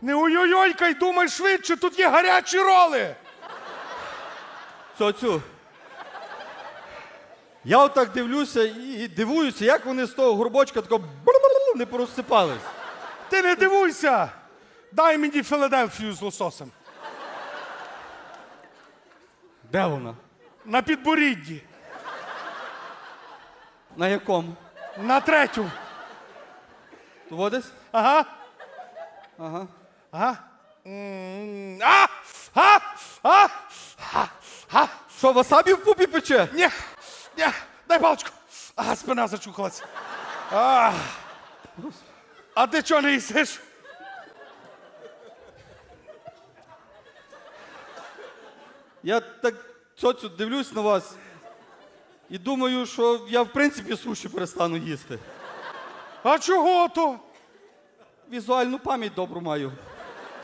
Не ой-ой-ойкай, думай швидше, тут є гарячі роли. Цьоцю. Я отак дивлюся і дивуюся, як вони з того горбочка тако не порозсипались. Ти не дивуйся. Дай мені Філадельфію з лососем. Де вона? На підборідді. На якому? На третю. Того десь? Ага. Ага. Ага. М, А! А! А! А! А! Що, васабі в пупі пече? Ні, ні, дай паличку. Ага, спина зачухалась. А, а ти чого не їсиш? Я так цьоцю дивлюсь на вас і думаю, що я в принципі суші перестану їсти. А чого то? Візуальну пам'ять добру маю.